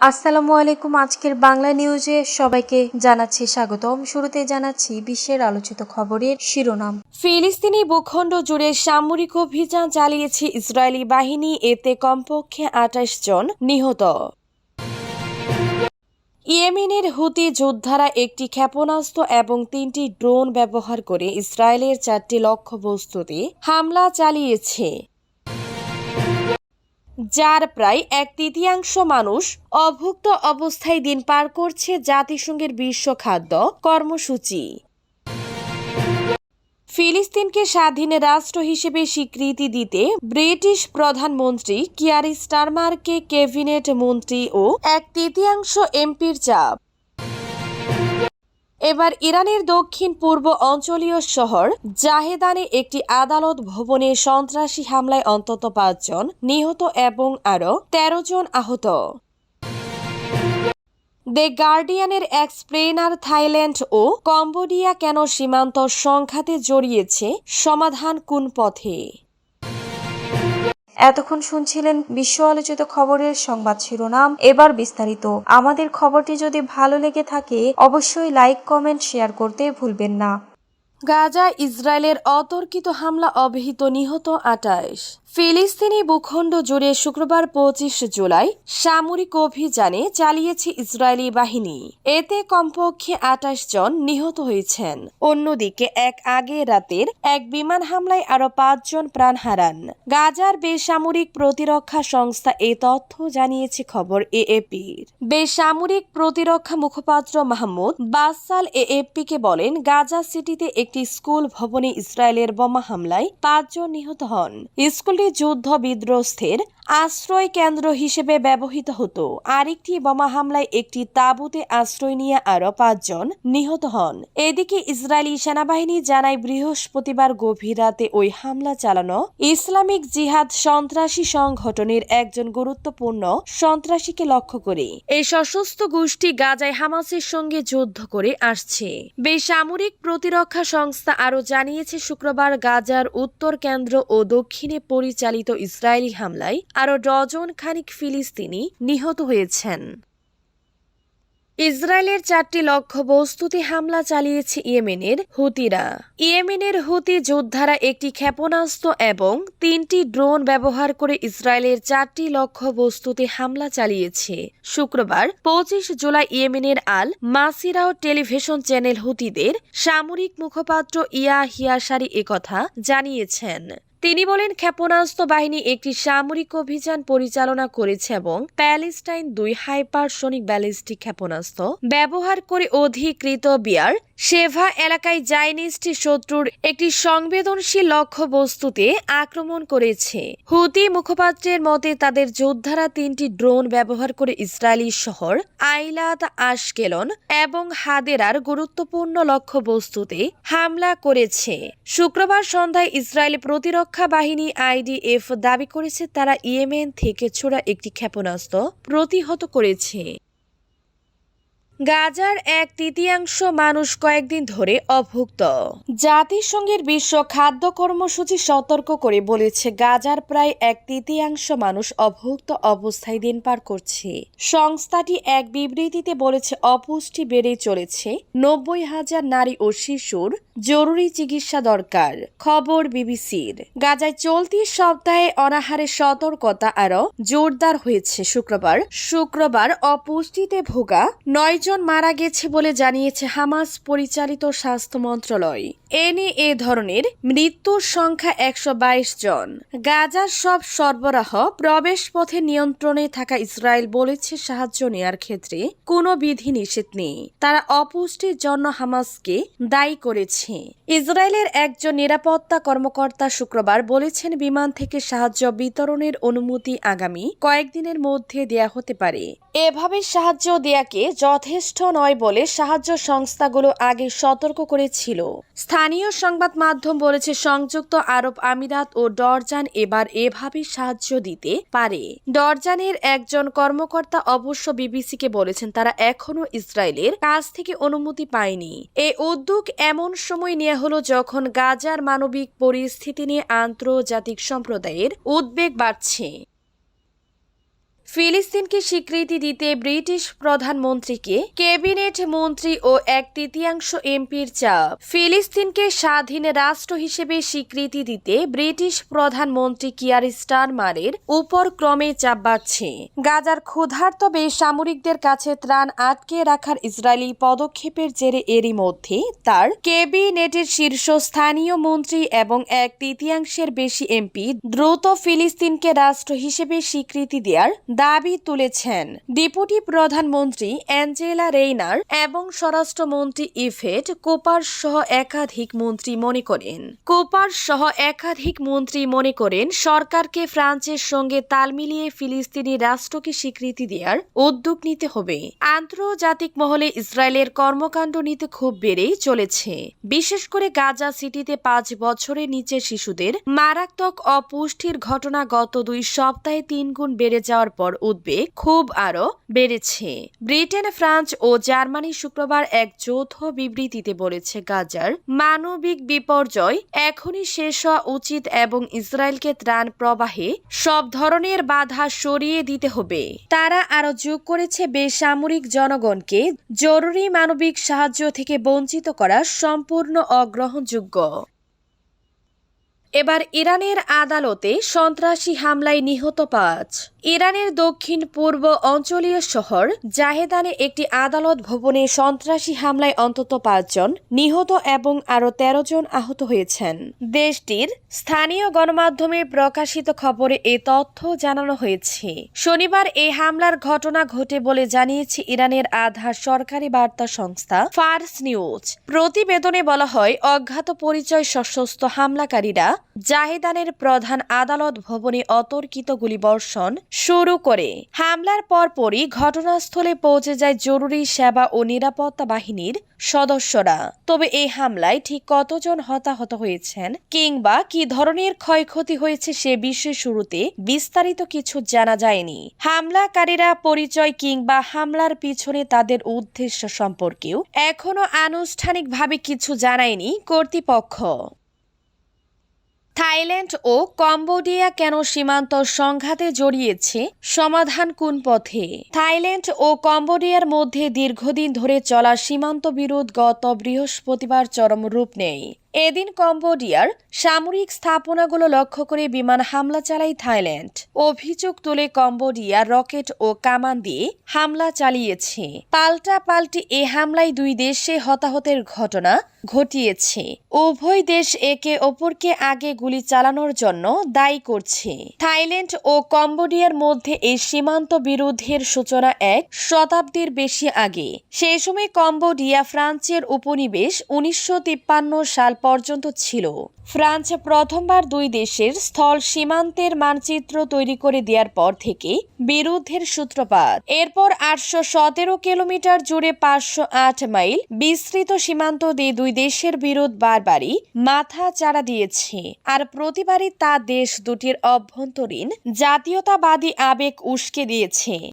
আসসালামু আলাইকুম। আজকের বাংলা নিউজে সবাইকে জানাচ্ছি স্বাগতম। শুরুতে জানাচ্ছি বিশ্বের আলোচিত খবরের শিরোনাম। ফিলিস্তিনি ভূখণ্ড জুড়ে সামরিক অভিযান চালিয়েছে ইসরায়েলি বাহিনী। এতে কমপক্ষে আঠাশ জন নিহত। ইয়েমেনের হুতি যোদ্ধারা একটি ক্ষেপণাস্ত্র এবং তিনটি ড্রোন ব্যবহার করে ইসরায়েলের চারটি লক্ষ্যবস্তুতে হামলা চালিয়েছে। যার প্রায় এক তৃতীয়াংশ মানুষ অভুক্ত অবস্থায় দিন পার করছে জাতিসংঘের বিশ্ব খাদ্য কর্মসূচি। ফিলিস্তিনকে স্বাধীন রাষ্ট্র হিসেবে স্বীকৃতি দিতে ব্রিটিশ প্রধানমন্ত্রী কিয়ারি স্টারমারকে ক্যাবিনেট মন্ত্রী ও এক তৃতীয়াংশ এমপির চাপ। এবার ইরানের দক্ষিণ পূর্ব অঞ্চলীয় শহর জাহেদানে একটি আদালত ভবনে সন্ত্রাসী হামলায় অন্তত পাঁচজন নিহত এবং আরও তেরো জন আহত। দ্য গার্ডিয়ানের এক্সপ্লেনার থাইল্যান্ড ও কম্বোডিয়া কেন সীমান্ত সংঘাতে জড়িয়েছে সমাধান কোন পথে? এতক্ষণ শুনছিলেন বিশ্ব আলোচিত খবরের সংবাদ শিরোনাম। এবার বিস্তারিত। আমাদের খবরটি যদি ভালো লেগে থাকে, অবশ্যই লাইক, কমেন্ট, শেয়ার করতে ভুলবেন না। গাজা ইসরায়েলের অতর্কিত হামলা অবহিত নিহত আটাইশ। ফিলিস্তিনি ভূখণ্ড জুড়ে শুক্রবার পঁচিশ জুলাই সামরিক অভিযানে চালিয়েছে ইসরায়েলি বাহিনী। এতে কমপক্ষে আটাশ জন নিহত হয়েছেন। অন্যদিকে, এক আগে রাতের এক বিমান হামলায় আরও পাঁচজন প্রাণ হারান। গাজার বেসামরিক প্রতিরক্ষা সংস্থা এ তথ্য জানিয়েছে খবর এএপির। বেসামরিক প্রতিরক্ষা মুখপাত্র মাহমুদ বাসাল এএপিকে বলেন, গাজা সিটিতে একটি স্কুল ভবনে ইসরায়েলের বোমা হামলায় পাঁচজন নিহত হন। স্কুলটি যুদ্ধ বিধ্বস্তের আশ্রয় কেন্দ্র হিসেবে ব্যবহৃত হতো। আরেকটি বোমা হামলায় একটি তাঁবুতে আশ্রয় নিয়ে আরও পাঁচজন নিহত হন। এদিকে ইসরায়েলি সেনাবাহিনী জানায়, বৃহস্পতিবার গভীর রাতে ওই হামলা চালানো ইসলামিক জিহাদ সন্ত্রাসী সংগঠনের একজন গুরুত্বপূর্ণ সন্ত্রাসীকে লক্ষ্য করে। এই সশস্ত্র গোষ্ঠী গাজায় হামাসের সঙ্গে যুদ্ধ করে আসছে। বেসামরিক প্রতিরক্ষা সংস্থা আরও জানিয়েছে, শুক্রবার গাজার উত্তর কেন্দ্র ও দক্ষিণে পরিচালিত ইসরায়েলি হামলায় আরও ডজন খানিক ফিলিস্তিনি নিহত হয়েছেন। ইসরায়েলের চারটি লক্ষ্য লক্ষ্যবস্তুতে হামলা চালিয়েছে ইয়েমেনের হুতিরা। ইয়েমেনের হুতি যোদ্ধারা একটি ক্ষেপণাস্ত্র এবং তিনটি ড্রোন ব্যবহার করে ইসরায়েলের চারটি লক্ষ্য লক্ষ্যবস্তুতে হামলা চালিয়েছে। শুক্রবার পঁচিশ জুলাই ইয়েমেনের আল মাসিরাও টেলিভিশন চ্যানেল হুতিদের সামরিক মুখপাত্র ইয়া হিয়াসারি একথা জানিয়েছেন। তিনি বলেন, ক্ষেপণাস্ত্র বাহিনী একটি সামরিক অভিযান পরিচালনা করেছে এবং প্যালেস্টাইন দুই হাইপারসনিক ব্যালিস্টিক ক্ষেপণাস্ত্র ব্যবহার করে অধিকৃত বিয়ার সেভা এলাকায় জাইনিস্ট শত্রুর একটি সংবেদনশীল লক্ষ্যবস্তুতে আক্রমণ করেছে। হুতি মুখপাত্রের মতে, তাদের যোদ্ধারা তিনটি ড্রোন ব্যবহার করে ইসরায়েলি শহর আইলাত আশকেলন এবং হাদেরার গুরুত্বপূর্ণ লক্ষ্যবস্তুতে হামলা করেছে। শুক্রবার সন্ধ্যায় ইসরায়েলি প্রতিরক্ষা বাহিনী আইডিএফ দাবি করেছে তারা ইয়েমেন থেকে ছোড়া একটি ক্ষেপণাস্ত্র প্রতিহত করেছে। গাজার এক তৃতীয়াংশ মানুষ কয়েকদিন ধরে অভুক্ত। জাতিসংঘের বিশ্ব খাদ্য কর্মসূচি সতর্ক করে বলেছে, গাজার প্রায় এক তৃতীয়াংশ মানুষ অভুক্ত অবস্থায় দিন পার করছে। সংস্থাটি এক বিবৃতিতে বলেছে, অপুষ্টি বেড়ে চলেছে। নব্বই হাজার নারী ও শিশুর জরুরি চিকিৎসা দরকার, খবর বিবিসির। গাজায় চলতি সপ্তাহে অনাহারে সতর্কতা আরও জোরদার হয়েছে। শুক্রবার শুক্রবার অপুষ্টিতে ভোগা নয় জন মারা গেছে বলে জানিয়েছে হামাস পরিচালিত স্বাস্থ্য মন্ত্রণালয়। এ নিয়ে এ ধরনের মৃত্যুর সংখ্যা একশো বাইশ জন। গাজার সব সরবরাহ প্রবেশ পথে নিয়ন্ত্রণে থাকা ইসরায়েল বলেছে সাহায্য নেয়ার ক্ষেত্রে কোনো বিধি নিষেধ নেই। তারা অপুষ্টির জন্য হামাসকে দায়ী করেছে। ইসরায়েলের একজন নিরাপত্তা কর্মকর্তা শুক্রবার বলেছেন, বিমান থেকে সাহায্য বিতরণের অনুমতি আগামী কয়েকদিনের মধ্যে দেয়া হতে পারে। এভাবে সাহায্য দেয়াকে যথেষ্ট নয় বলে সাহায্য সংস্থাগুলো আগে সতর্ক করেছিল। স্থানীয় সংবাদ মাধ্যম বলেছে, সংযুক্ত আরব আমিরাত ও ডরজান এবার এভাবে সাহায্য দিতে পারে। ডরজানের একজন কর্মকর্তা অবশ্য বিবিসিকে বলেছেন, তারা এখনও ইসরায়েলের কাছ থেকে অনুমতি পায়নি। এই উদ্যোগ এমন সময় নেওয়া হলো যখন গাজার মানবিক পরিস্থিতি নিয়ে আন্তর্জাতিক সম্প্রদায়ের উদ্বেগ বাড়ছে। ফিলিস্তিনকে স্বীকৃতি দিতে ব্রিটিশ প্রধানমন্ত্রীকে ক্যাবিনেট মন্ত্রী ও এক তৃতীয়াংশ এমপির চাপ। ফিলিস্তিনকে স্বাধীন রাষ্ট্র হিসেবে স্বীকৃতি দিতে ব্রিটিশ প্রধানমন্ত্রী কিয়ার স্টারমারের উপর ক্রমে চাপ বাড়ছে। গাজার ক্ষুধার্ত বেসামরিকদের কাছে ত্রাণ আটকে রাখার ইসরায়েলি পদক্ষেপের জেরে এরই মধ্যে তার ক্যাবিনেটের শীর্ষ স্থানীয় মন্ত্রী এবং এক তৃতীয়াংশের বেশি এমপি দ্রুত ফিলিস্তিনকে রাষ্ট্র হিসেবে স্বীকৃতি দেওয়ার দাবি তুলেছেন ডেপুটি প্রধানমন্ত্রী অ্যাঞ্জেলা রেইনার এবং স্বরাষ্ট্রমন্ত্রী ইভেট কোপার সহ একাধিক মন্ত্রী মনে করেন। কোপার সহ একাধিক মন্ত্রী মনে করেন, সরকারকে ফ্রান্সের সঙ্গে তাল মিলিয়ে ফিলিস্তিনি রাষ্ট্রকে স্বীকৃতি দেওয়ার উদ্যোগ নিতে হবে। আন্তর্জাতিক মহলে ইসরায়েলের কর্মকাণ্ড নিতে খুব বেড়েই চলেছে। বিশেষ করে গাজা সিটিতে পাঁচ বছরের নিচে শিশুদের মারাত্মক অপুষ্টির ঘটনা গত দুই সপ্তাহে তিন গুণ বেড়ে যাওয়ার পর উদ্বেগ খুব আরও বেড়েছে। ব্রিটেন, ফ্রান্স ও জার্মানি শুক্রবার এক যৌথ বিবৃতিতে বলেছে, গাজার মানবিক বিপর্যয় এখনই শেষ হওয়া উচিত এবং ইসরায়েলকে ত্রাণ প্রবাহে সব ধরনের বাধা সরিয়ে দিতে হবে। তারা আরও যোগ করেছে, বেসামরিক জনগণকে জরুরি মানবিক সাহায্য থেকে বঞ্চিত করা সম্পূর্ণ অগ্রহণযোগ্য। এবার ইরানের আদালতে সন্ত্রাসী হামলায় নিহত পাঁচ। ইরানের দক্ষিণ পূর্ব অঞ্চলীয় শহর জাহেদানে একটি আদালত ভবনে সন্ত্রাসী হামলায় অন্তত পাঁচজন নিহত এবং আরও তেরো জন আহত হয়েছেন। দেশটির স্থানীয় গণমাধ্যমে প্রকাশিত খবরে এ তথ্য জানানো হয়েছে। শনিবার এই হামলার ঘটনা ঘটে বলে জানিয়েছে ইরানের আধার সরকারি বার্তা সংস্থা ফার্স নিউজ। প্রতিবেদনে বলা হয়, অজ্ঞাত পরিচয় সশস্ত্র হামলাকারীরা জাহেদানের প্রধান আদালত ভবনে অতর্কিত গুলিবর্ষণ শুরু করে। হামলার পরপরই ঘটনাস্থলে পৌঁছে যায় জরুরি সেবা ও নিরাপত্তা বাহিনীর সদস্যরা। তবে এই হামলায় ঠিক কতজন হতাহত হয়েছেন কিংবা কি ধরনের ক্ষয়ক্ষতি হয়েছে সে বিষয়ে শুরুতে বিস্তারিত কিছু জানা যায়নি। হামলাকারীরা পরিচয় কিংবা হামলার পিছনে তাদের উদ্দেশ্য সম্পর্কেও এখনও আনুষ্ঠানিকভাবে কিছু জানায়নি কর্তৃপক্ষ। থাইল্যান্ড ও কম্বোডিয়া কেন সীমান্ত সংঘাতে জড়িয়েছে? সমাধান কোন পথে? থাইল্যান্ড ও কম্বোডিয়ার মধ্যে দীর্ঘদিন ধরে চলা সীমান্ত বিরোধ গত বৃহস্পতিবার চরম রূপ নেয়। এদিন কম্বোডিয়ার সামরিক স্থাপনাগুলো লক্ষ্য করে বিমান হামলা চালায় থাইল্যান্ড। অভিযোগ তুলে কম্বোডিয়া রকেট ও কামান দিয়ে হামলা চালিয়েছে। পাল্টা পাল্টি এ হামলায় দুই দেশে হতাহতের ঘটনা ঘটিয়েছে। উভয় দেশ একে অপরকে আগে গুলি চালানোর জন্য দায়ী করছে। থাইল্যান্ড ও কম্বোডিয়ার মধ্যে এই সীমান্ত বিরোধের সূচনা এক শতাব্দীর বেশি আগে। সেই সময় কম্বোডিয়া ফ্রান্সের উপনিবেশ উনিশশো তিপ্পান্ন সাল পর্যন্ত ছিল। ফ্রান্স প্রথমবার দুই দেশের স্থল সীমান্তের মানচিত্র তৈরি করে দেওয়ার পর থেকে বিরুদ্ধের সূত্রপাত। এরপর আটশো সতেরো কিলোমিটার জুড়ে পাঁচশো আট মাইল বিস্তৃত সীমান্ত দিয়ে দুই দেশের বিরোধ বারবারই মাথা চাড়া দিয়েছে। আর প্রতিবারই তা দেশ দুটির অভ্যন্তরীণ জাতীয়তাবাদী আবেগ উস্কে দিয়েছে।